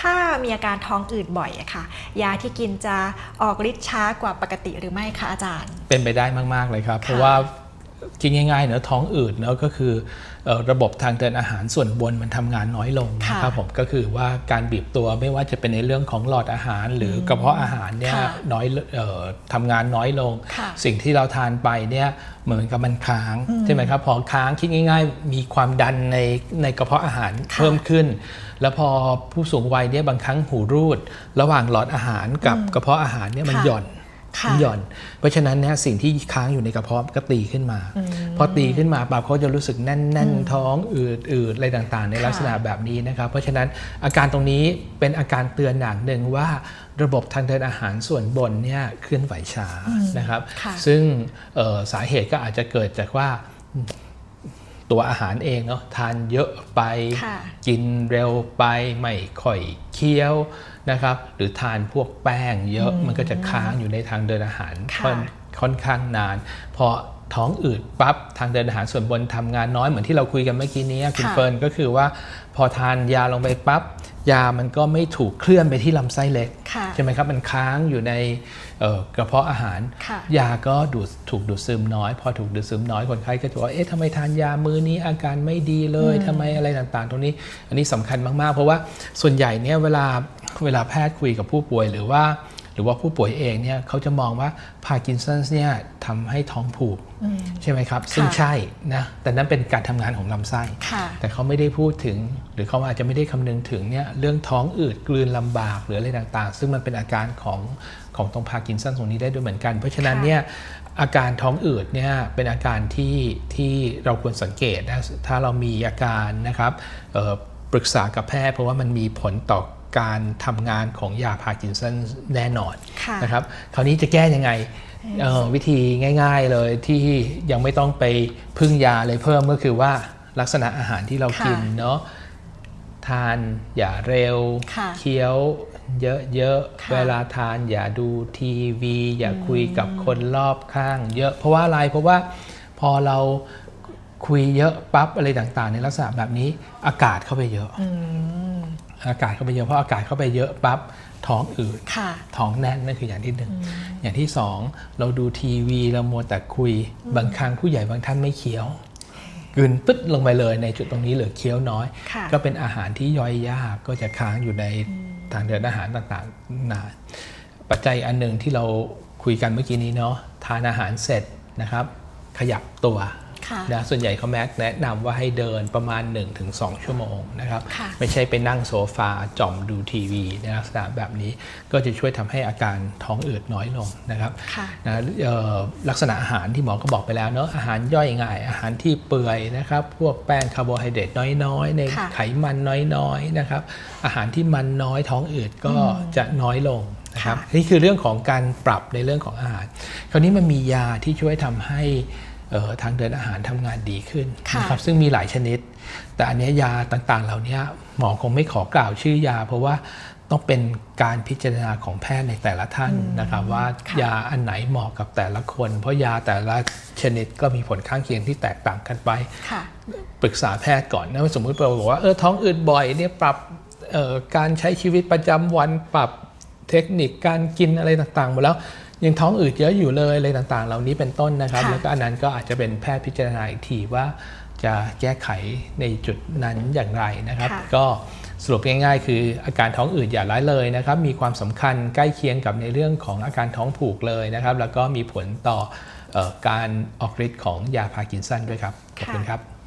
ถ้ามีอาการท้องอืดบ่อยอะค่ะ ยาที่กินจะออกฤทธิ์ช้ากว่าปกติหรือไม่คะอาจารย์ เป็นไปได้มาก ๆ เลยครับ เพราะว่า คิดง่ายๆเนอะท้องอืดเนอะก็คือเอ่อระบบทางเดินอาหารส่วนบนมันทำงานน้อยลงค่ะนะครับผมก็คือว่าการบีบตัวไม่ว่าจะเป็นในเรื่องของหลอดอาหาร หรือกระเพาะอาหารเนี่ยค่ะน้อยเอ่อทำงานน้อยลงค่ะสิ่งที่เราทานไปเนี่ยเหมือนกับมันค้างใช่ไหมครับพอค้างคิดง่าย ๆ มีความดันในในกระเพาะอาหารค่ะเพิ่มขึ้น แล้วพอผู้สูงวัยเนี่ยบางครั้งหูรูด ระหว่างหลอดอาหารกับกระเพาะอาหารเนี่ยมันค่ะหย่อนค่ะ หย่อน เพราะฉะนั้นเนี่ยสิ่งที่ค้างอยู่ในกระเพาะก็ตีขึ้นมา พอตีขึ้นมาปั๊บเขาจะรู้สึกแน่นแน่นท้องอืดอืดอะไรต่างๆ ในค่ะลักษณะแบบนี้นะครับเพราะฉะนั้นอาการตรงนี้เป็นอาการเตือนอย่างหนึ่งว่าระบบทางเดินอาหารส่วนบนเนี่ยเคลื่อนไหวช้านะครับค่ะซึ่งเอ่อสาเหตุก็อาจจะเกิดจากว่า ตัวอาหารเองเนาะทานเยอะไปค่ะกินเร็วไปไม่ค่อยเคี้ยวนะครับ หรือทานพวกแป้งเยอะมันก็จะค้างอยู่ในทางเดินอาหารค่ะค่อนค่อนข้างนานพอ ท้องอืดปั๊บทางเดินอาหารส่วนบนทำงานน้อยเหมือนที่เราคุยกันเมื่อกี้นี้คุณค่ะเฟิร์นก็คือว่าพอทานยาลงไปปั๊บยามันก็ไม่ถูกเคลื่อนไปที่ลำไส้เล็กค่ะใช่ไหมครับมันค้างอยู่ในเอ่อกระเพาะอาหารค่ะยาก็ดูดถูกดูดซึมน้อย พอถูกดูดซึมน้อยคนไข้ก็จะบอกว่าเอ๊ะทำไมทานยามือนี้อาการไม่ดีเลยทำไมอะไรต่างๆ ตรงนี้ อันนี้สำคัญมากๆ เพราะว่าส่วนใหญ่เนี่ยเวลาเวลาแพทย์คุยกับผู้ป่วยหรือว่าห รือว่าผู้ป่วยเองเนี่ยเขาจะมองว่าพาร์กินสันเนี่ยทำให้ท้องผูกใช่ไหมครับ ซึ่งใช่นะแต่นั่นเป็นการทำงานของลำไส้ค่ะแต่เขาไม่ได้พูดถึง หรือเขาอาจจะไม่ได้คำนึงถึงเนี่ยเรื่องท้องอืดกลืนลำบากหรืออะไรต่างๆ ซึ่งมันเป็นอาการของของตรงพาร์กินสันตรงนี้ได้ด้วยเหมือนกัน เพราะฉะนั้นค่ะเนี่ยอาการท้องอืดเนี่ยเป็นอาการที่ที่เราควรสังเกตนะถ้าเรามีอาการนะครับเอ่อปรึกษากับแพทย์เพราะว่ามันมีผลต่อ การทำงานของยาพาร์กินสันแน่นอนค่ะนะครับคราวนี้จะแก้ยังไงเอ่อวิธีง่าย ๆเลยที่ยังไม่ต้องไปพึ่งยาเลยเพิ่มก็คือว่าลักษณะอาหารที่เราค่ะกินเนาะทานอย่าเร็วค่ะเคี้ยวเยอะค่ะๆ เวลาทานอย่าดูทีวี อย่าคุยกับคนรอบข้าง เยอะเพราะว่าอะไรเพราะว่าพอเราคุยเยอะปั๊บอะไรต่างๆ ในลักษณะแบบนี้อากาศเข้าไปเยอะ อากาศเข้าไปเยอะเพราะอากาศเข้าไปเยอะปั๊บท้องอืดค่ะท้องแน่นนั่นคืออย่างที่หนึ่งอย่างที่สองเราดูทีวีเรามัวแต่คุยบางครั้งผู้ใหญ่บางท่านไม่เคี้ยวกลืนปึ๊ดลงไปเลยในจุดตรงนี้เหลือเคี้ยวน้อยค่ะก็เป็นอาหารที่ย่อยยากก็จะค้างอยู่ในทางเดินอาหารต่างๆนานปัจจัยอันหนึ่งที่เราคุยกันเมื่อกี้นี้เนาะทานอาหารเสร็จนะครับ ขยับตัวค่ะ นะส่วนใหญ่เขาแม็กแนะนำว่าให้เดินประมาณ 1-2 ชั่วโมงนะครับค่ะไม่ใช่ไปนั่งโซฟาจ่อมดูทีวีในลักษณะแบบนี้ก็จะช่วยทำให้อาการท้องอืดน้อยลงนะครับค่ะนะเอ่อลักษณะอาหารที่หมอก็บอกไปแล้วเนาะอาหารย่อยง่าย อาหารที่เปื่อยนะครับพวกแป้งคาร์โบไฮเดรตน้อยๆ ในค่ะไขมันน้อยๆนะครับอาหารที่มันน้อยท้องอืดก็จะน้อยลงนะครับค่ะนี่คือเรื่องของการปรับในเรื่องของอาหาร คราวนี้มันมียาที่ช่วยทำให้เอ่อ ทางเดินอาหารทำงานดีขึ้นค่ะนะครับซึ่งมีหลายชนิด แต่อันเนี้ยยาต่างๆ เหล่านี้หมอคงไม่ขอกล่าวชื่อยา เพราะว่าต้องเป็นการพิจารณาของแพทย์ในแต่ละท่านนะครับ ว่าค่ะยาอันไหนเหมาะกับแต่ละคน เพราะยาแต่ละชนิดก็มีผลข้างเคียงที่แตกต่างกันไปค่ะปรึกษาแพทย์ก่อนนะว่าสมมุติเราบอกว่าเออท้องอืดบ่อยเนี่ยปรับเอ่อการใช้ชีวิตประจำวันปรับเทคนิคการกินอะไรต่างๆหมดแล้ว ยังท้องอืดเยอะอยู่เลยอะไรต่างๆ เหล่านี้เป็นต้นนะครับค่ะแล้วก็อันนั้นก็อาจจะเป็นแพทย์พิจารณาอีกทีว่าจะแก้ไขในจุดนั้นอย่างไรนะครับค่ะก็สรุปง่ายๆ คืออาการท้องอืดอย่าละเลยนะครับ มีความสำคัญใกล้เคียงกับในเรื่องของอาการท้องผูกเลยนะครับ แล้วก็มีผลต่อเออการออกฤทธิ์ของยาพาร์กินสันด้วยครับขอบคุณครับ